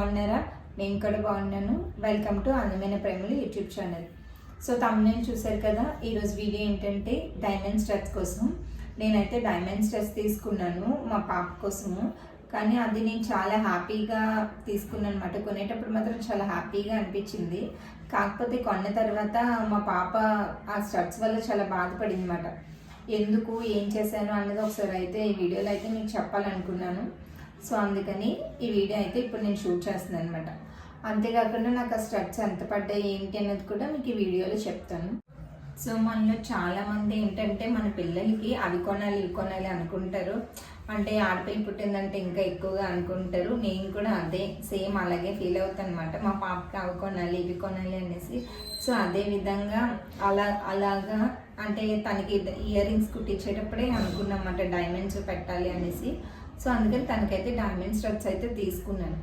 బాగున్నారా? నేను కూడా బాగున్నాను. వెల్కమ్ టు అందమైన ప్రేమలు యూట్యూబ్ ఛానల్. సో తమ్ముని చూశారు కదా? ఈరోజు వీడియో ఏంటంటే డైమండ్ స్టడ్స్ కోసం. నేనైతే డైమండ్ స్టడ్స్ తీసుకున్నాను మా పాప కోసము. కానీ అది నేను చాలా హ్యాపీగా తీసుకున్నాను అనమాట కొనేటప్పుడు మాత్రం చాలా హ్యాపీగా అనిపించింది. కాకపోతే కొన్న తర్వాత మా పాప ఆ స్టడ్స్ వల్ల చాలా బాధపడింది అనమాట ఎందుకు ఏం చేశాను అన్నది ఒకసారి అయితే ఈ వీడియోలో అయితే మీకు చెప్పాలనుకున్నాను. సో అందుకని ఈ వీడియో అయితే ఇప్పుడు నేను షూట్ చేస్తున్నాను అనమాట అంతేకాకుండా నాకు ఆ స్టడ్స్ ఎంత పడ్డాయి ఏంటి అనేది కూడా మీకు ఈ వీడియోలో చెప్తాను. సో మనలో చాలామంది ఏంటంటే మన పిల్లలకి అవి కొనాలి ఇవి కొనాలి అనుకుంటారు. అంటే ఆడపిల్ల పుట్టిందంటే ఇంకా ఎక్కువగా అనుకుంటారు. నేను కూడా అదే సేమ్ అలాగే ఫీల్ అవుతాను అనమాట మా పాపకి అవి కొనాలి ఇవి కొనాలి అనేసి. సో అదే విధంగా అలా అలాగా అంటే తనకి ఇయర్ రింగ్స్ కుట్టించేటప్పుడే అనుకున్నామంట డైమండ్స్ పెట్టాలి అనేసి. సో అందుకని తనకైతే డైమండ్ స్టడ్స్ అయితే తీసుకున్నాను.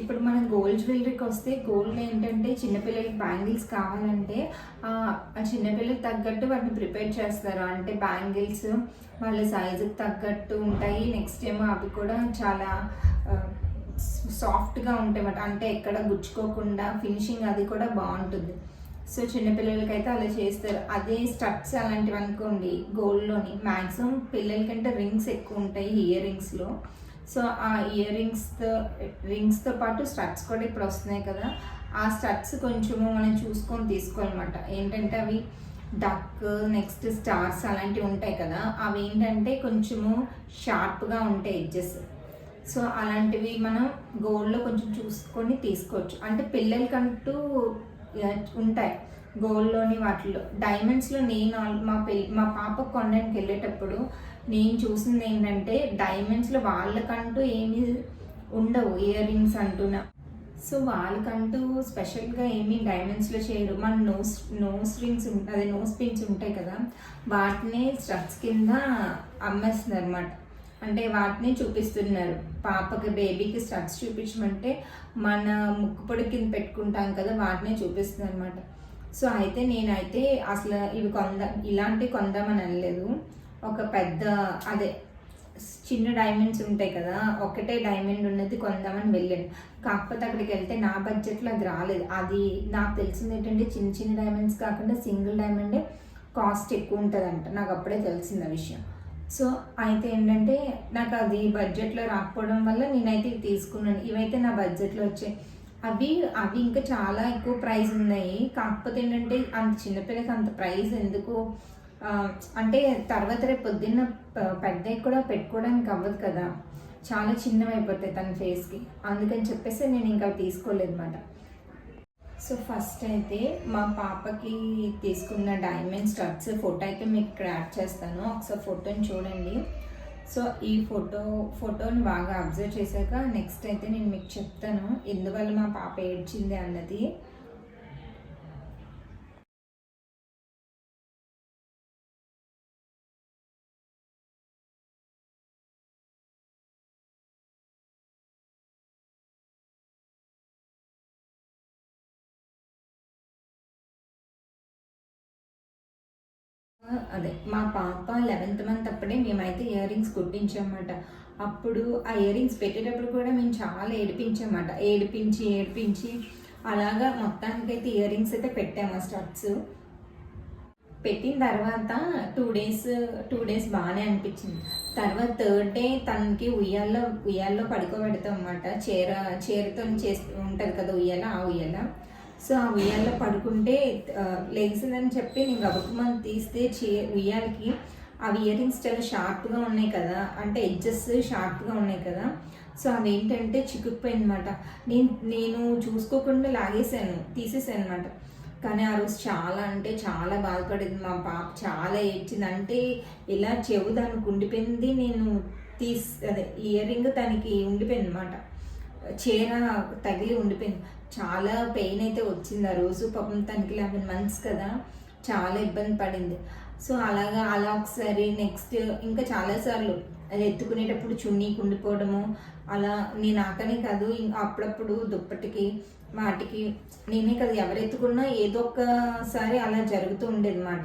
ఇప్పుడు మనం గోల్డ్ జ్యువెలరీకి వస్తే గోల్డ్ ఏంటంటే చిన్నపిల్లలకి బ్యాంగిల్స్ కావాలంటే ఆ చిన్నపిల్లలకి తగ్గట్టు వాటిని ప్రిపేర్ చేస్తారు. అంటే బ్యాంగిల్స్ వాళ్ళ సైజుకి తగ్గట్టు ఉంటాయి. నెక్స్ట్ ఏమో అవి కూడా చాలా సాఫ్ట్గా ఉంటాయి అన్నమాట. అంటే ఎక్కడ గుచ్చుకోకుండా ఫినిషింగ్ అది కూడా బాగుంటుంది. సో చిన్నపిల్లలకైతే అలా చేస్తారు. అదే స్టడ్స్ అలాంటివి అనుకోండి గోల్డ్లోని. మ్యాక్సిమం పిల్లలకంటే రింగ్స్ ఎక్కువ ఉంటాయి ఇయర్ రింగ్స్లో. సో ఆ ఇయర్ రింగ్స్తో రింగ్స్తో పాటు స్టడ్స్ కూడా ఇప్పుడు వస్తున్నాయి కదా. ఆ స్టడ్స్ కొంచెము మనం చూసుకొని తీసుకోవాలన్నమాట. ఏంటంటే అవి డక్ నెక్స్ట్ స్టార్స్ అలాంటివి ఉంటాయి కదా. అవి ఏంటంటే కొంచెము షార్ప్గా ఉంటాయి ఎడ్జెస్. సో అలాంటివి మనం గోల్డ్లో కొంచెం చూసుకొని తీసుకోవచ్చు. అంటే పిల్లలకంటూ ఉంటాయి. గోల్డ్లోని వాటిలో డైమండ్స్లో నేను ఆల్- మా పెళ్ళి మా పాప కొనడానికి వెళ్ళేటప్పుడు నేను చూసింది ఏంటంటే డైమండ్స్లో వాళ్ళకంటూ ఏమీ ఉండవు ఇయర్ రింగ్స్ అంటున్నా సో వాళ్ళకంటూ స్పెషల్గా ఏమీ డైమండ్స్లో చేయరు. మన నోస్ నోస్ రింగ్స్ అదే నోస్ పిన్స్ ఉంటాయి కదా వాటిని స్టడ్స్ కింద అమ్మేస్తుంది అనమాట అంటే వాటిని చూపిస్తున్నారు. పాపకి బేబీకి స్ట్రక్స్ చూపించమంటే మన ముక్కుపొడి కింద పెట్టుకుంటాం కదా వాటినే చూపిస్తుంది అనమాట సో అయితే నేనైతే అసలు ఇవి కొందాం ఇలాంటివి కొందామని అనలేదు. ఒక పెద్ద అదే చిన్న డైమండ్స్ ఉంటాయి కదా ఒకటే డైమండ్ ఉన్నది కొందామని వెళ్ళాను. కాకపోతే అక్కడికి వెళ్తే నా బడ్జెట్లో అది రాలేదు. అది నాకు తెలిసింది ఏంటంటే చిన్న చిన్న డైమండ్స్ కాకుండా సింగిల్ డైమండే కాస్ట్ ఎక్కువ ఉంటుందంట. నాకు అప్పుడే తెలిసింది ఆ విషయం. సో అయితే ఏంటంటే నాకు అది బడ్జెట్లో రాకపోవడం వల్ల నేనైతే ఇవి తీసుకున్నాను. ఇవైతే నా బడ్జెట్లో వచ్చాయి. అవి అవి ఇంకా చాలా ఎక్కువ ప్రైస్ ఉన్నాయి. కాకపోతే ఏంటంటే అంత చిన్నపిల్లకి అంత ప్రైస్ ఎందుకు? అంటే తర్వాత రేపు పొద్దున్న పెద్దవి కూడా పెట్టుకోవడానికి అవ్వదు కదా. చాలా చిన్నవి అయిపోతాయి తన ఫేస్కి. అందుకని చెప్పేసి నేను ఇంకా తీసుకోలేదు అనమాట సో ఫస్ట్ అయితే మా పాపకి తీసుకున్న డైమండ్ స్టడ్స్ ఫోటో అయితే మీకు ఇక్కడ యాడ్ చేస్తాను. ఒకసారి ఫోటోని చూడండి. సో ఈ ఫోటో ఫోటోని బాగా అబ్జర్వ్ చేశాక నెక్స్ట్ అయితే నేను మీకు చెప్తాను. ఎందువల్ల మా పాప ఏడ్చింది అన్నది. అదే మా పాప లెవెన్త్ మంత్ అప్పుడే మేమైతే ఇయర్ రింగ్స్ కుట్టించామన్నమాట. అప్పుడు ఆ ఇయర్ రింగ్స్ పెట్టేటప్పుడు కూడా మేము చాలా ఏడిపించామన్నమాట. ఏడిపించి ఏడిపించి అలాగా మొత్తానికైతే ఇయర్ రింగ్స్ అయితే పెట్టాము ఆ స్టడ్స్ పెట్టిన తర్వాత టూ డేస్ టూ డేస్ బాగానే అనిపించింది. తర్వాత థర్డ్ డే తనకి ఉయ్యాల్లో ఉయ్యాల్లో పడుకోబెడతాం అన్నమాట చీర చీరతో చేస్తూ ఉంటుంది కదా ఉయ్యాల ఆ ఉయ్యాల. సో ఆ ఉయ్యాల్లో పడుకుంటే లేచిందని చెప్పి నేను గబుకుమని తీస్తే చే ఉయ్యాలకి అవి ఇయర్ రింగ్స్ చాలా షార్ప్గా ఉన్నాయి కదా అంటే ఎడ్జెస్ షార్ప్గా ఉన్నాయి కదా. సో అవి ఏంటంటే చిక్కుకుపోయింది అనమాట నేను నేను చూసుకోకుండా లాగేసాను తీసేసాను అనమాట కానీ ఆ రోజు చాలా అంటే చాలా బాధపడింది. మా పాప చాలా ఏడ్చింది. అంటే ఇలా చెవు దానికి ఉండిపోయింది నేను తీస్ అదే ఇయర్ రింగ్ తనకి ఉండిపోయింది అనమాట చీర తగిలి ఉండిపోయింది. చాలా పెయిన్ అయితే వచ్చింది ఆ రోజు. పాపం తనకి లెవెన్ మంత్స్ కదా. చాలా ఇబ్బంది పడింది. సో అలాగా అలా ఒకసారి నెక్స్ట్ ఇంకా చాలాసార్లు అది ఎత్తుకునేటప్పుడు చున్నీకి ఉండిపోవడము అలా నేను ఆకనే కాదు అప్పుడప్పుడు దుప్పటికి వాటికి నేనే కదా ఎవరు ఎత్తుకున్నా ఏదో ఒకసారి అలా జరుగుతూ ఉండేది అనమాట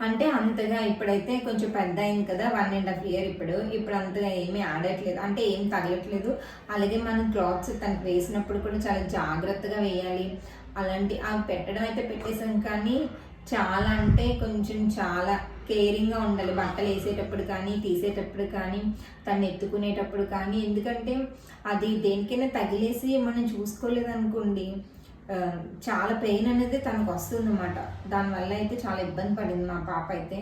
అంటే అంతగా ఇప్పుడైతే కొంచెం పెద్ద అయింది కదా వన్ అండ్ హాఫ్ ఇయర్ ఇప్పుడు. ఇప్పుడు అంతగా ఏమీ ఆడట్లేదు. అంటే ఏం తగలట్లేదు. అలాగే మనం క్లాత్స్ తనకు వేసినప్పుడు కూడా చాలా జాగ్రత్తగా వేయాలి. అలాంటి అవి పెట్టడం అయితే పెట్టేసాం కానీ చాలా అంటే కొంచెం చాలా కేరింగ్గా ఉండాలి. బట్టలు వేసేటప్పుడు కానీ తీసేటప్పుడు కానీ తను ఎత్తుకునేటప్పుడు కానీ. ఎందుకంటే అది దేనికైనా తగిలేసి మనం చూసుకోలేదనుకోండి. చాలా పెయిన్ అనేది తనకు వస్తుంది అనమాట దానివల్ల అయితే చాలా ఇబ్బంది పడింది మా పాప అయితే.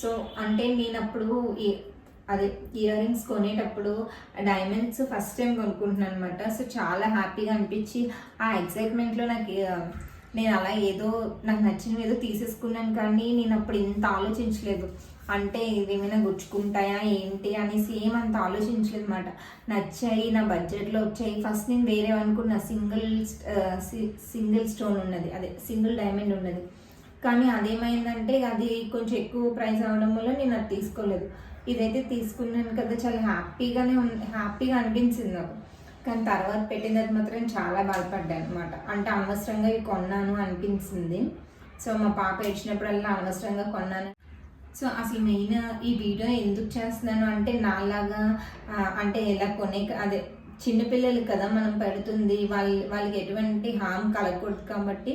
సో అంటే నేను అప్పుడు అదే ఇయర్ రింగ్స్ కొనేటప్పుడు డైమండ్స్ ఫస్ట్ టైం కొనుక్కుంటున్నాను అనమాట సో చాలా హ్యాపీగా అనిపించి ఆ ఎక్సైట్మెంట్లో నాకు నేను అలా ఏదో నాకు నచ్చినవి ఏదో తీసేసుకున్నాను కానీ నేను అప్పుడు ఇంత ఆలోచించలేదు. అంటే ఇవి ఏమైనా గుచ్చుకుంటాయా ఏంటి అనేసి ఏమంత ఆలోచించలేదు అనమాట నచ్చాయి నా బడ్జెట్లో వచ్చాయి. ఫస్ట్ నేను వేరే అనుకున్న సింగిల్ సింగిల్ స్టోన్ ఉన్నది. అదే సింగిల్ డైమండ్ ఉన్నది. కానీ అదేమైందంటే అది కొంచెం ఎక్కువ ప్రైస్ అవ్వడం వల్ల నేను అది తీసుకోలేదు. ఇదైతే తీసుకున్నాను కదా చాలా హ్యాపీగానే ఉంది హ్యాపీగా అనిపించింది నాకు. కానీ తర్వాత పెట్టిన తర్వాత మాత్రం చాలా బాధపడ్డాను అనమాట అంటే అనవసరంగా ఇవి కొన్నాను అనిపించింది. సో మా పాప ఇచ్చినప్పుడల్లా అనవసరంగా కొన్నాను. సో అసలు మెయిన్ ఈ వీడియో ఎందుకు చేస్తున్నాను అంటే నాలాగా అంటే ఎలా కొనే అదే చిన్నపిల్లలు కదా మనం పెడుతుంది వాళ్ళ వాళ్ళకి ఎటువంటి హామ్ కలగకూడదు కాబట్టి.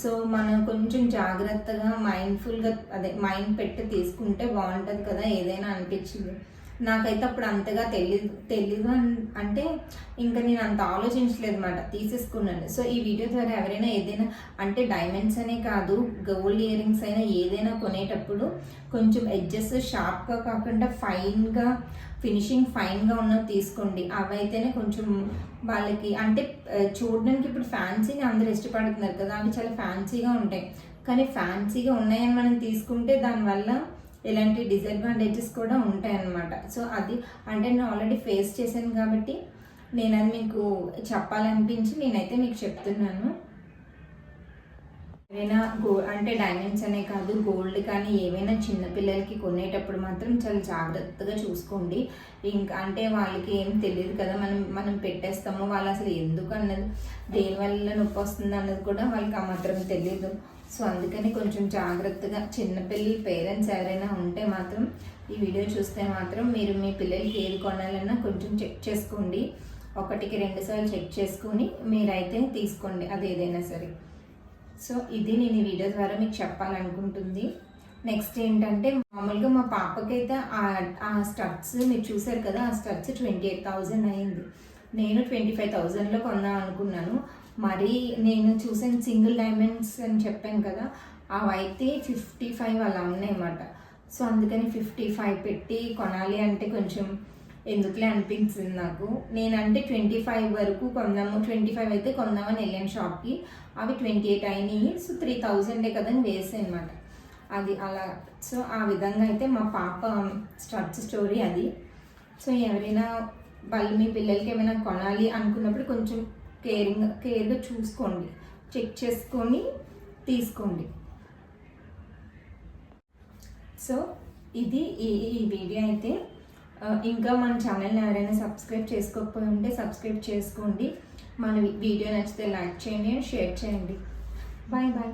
సో మనం కొంచెం జాగ్రత్తగా మైండ్ఫుల్గా అదే మైండ్ పెట్టి తీసుకుంటే బాగుంటుంది కదా ఏదైనా అనిపించింది. నాకైతే అప్పుడు అంతగా తెలియదు తెలియదు అంటే ఇంకా నేను అంత ఆలోచించలేదు అనమాట తీసేసుకున్నాను. సో ఈ వీడియో ద్వారా ఎవరైనా ఏదైనా అంటే డైమండ్స్ అనే కాదు గోల్డ్ ఇయర్ రింగ్స్ అయినా ఏదైనా కొనేటప్పుడు కొంచెం ఎడ్జెస్ షార్ప్గా కాకుండా ఫైన్గా ఫినిషింగ్ ఫైన్గా ఉన్నది తీసుకోండి. అవైతేనే కొంచెం వాళ్ళకి అంటే చూడడానికి ఇప్పుడు ఫ్యాన్సీని అందరూ ఇష్టపడుతున్నారు కదా అవి చాలా ఫ్యాన్సీగా ఉంటాయి. కానీ ఫ్యాన్సీగా ఉన్నాయని మనం తీసుకుంటే దానివల్ల ఇలాంటి డిసడ్వాంటేజెస్ కూడా ఉంటాయి అన్నమాట సో అది అంటే నేను ఆల్రెడీ ఫేస్ చేశాను కాబట్టి నేను అది మీకు చెప్పాలనిపించి నేనైతే మీకు చెప్తున్నాను. ఏవైనా గో అంటే డైమండ్స్ అనే కాదు గోల్డ్ కానీ ఏవైనా చిన్నపిల్లలకి కొనేటప్పుడు మాత్రం చాలా జాగ్రత్తగా చూసుకోండి. ఇంకా అంటే వాళ్ళకి ఏం తెలియదు కదా మనం మనం పెట్టేస్తాము వాళ్ళు అసలు ఎందుకు అన్నది దేనివల్ల నొప్పి వస్తుంది అన్నది కూడా వాళ్ళకి ఆ మాత్రం తెలియదు సో అందుకని కొంచెం జాగ్రత్తగా చిన్నపిల్లల పేరెంట్స్ ఎవరైనా ఉంటే మాత్రం ఈ వీడియో చూస్తే మాత్రం మీరు మీ పిల్లలకి ఏది కొనాలన్నా కొంచెం చెక్ చేసుకోండి. ఒకటికి రెండు సార్లు చెక్ చేసుకుని మీరైతే తీసుకోండి అది ఏదైనా సరే. సో ఇది నేను ఈ వీడియో ద్వారా మీకు చెప్పాలనుకుంటుంది. నెక్స్ట్ ఏంటంటే మామూలుగా మా పాపకైతే ఆ- ఆ స్టడ్స్ మీరు చూసారు కదా ఆ స్టడ్స్ ట్వంటీ ఎయిట్ థౌజండ్ అయింది. నేను ట్వంటీ ఫైవ్ థౌజండ్లో కొందాం అనుకున్నాను. మరి నేను చూసిన సింగిల్ డైమండ్స్ అని చెప్పాను కదా అవైతే ఫిఫ్టీ ఫైవ్ అలా ఉన్నాయన్నమాట. సో అందుకని ఫిఫ్టీ ఫైవ్ పెట్టి కొనాలి అంటే కొంచెం ఎందుకులే అనిపించింది నాకు. నేనంటే ట్వంటీ ఫైవ్ వరకు కొందాము ట్వంటీ ఫైవ్ అయితే కొందామని వెళ్ళాను షాప్కి. అవి ట్వంటీ ఎయిట్ అయినాయి సో త్రీ థౌజండే కదని వేసాయి అనమాట అది అలా. సో ఆ విధంగా అయితే మా పాప స్టడ్స్ స్టోరీ అది. సో ఎవరైనా వాళ్ళు మీ పిల్లలకి ఏమైనా కొనాలి అనుకున్నప్పుడు కొంచెం కేరింగ్ కేర్గా చూసుకోండి. చెక్ చేసుకొని తీసుకోండి. సో ఇది ఈ ఈ వీడియో అయితే. ఇంకా మన ఛానల్ని ఎవరైనా సబ్స్క్రైబ్ చేసుకోకపోయి ఉంటే సబ్స్క్రైబ్ చేసుకోండి. మన వీడియో నచ్చితే లైక్ చేయండి షేర్ చేయండి. Bye bye.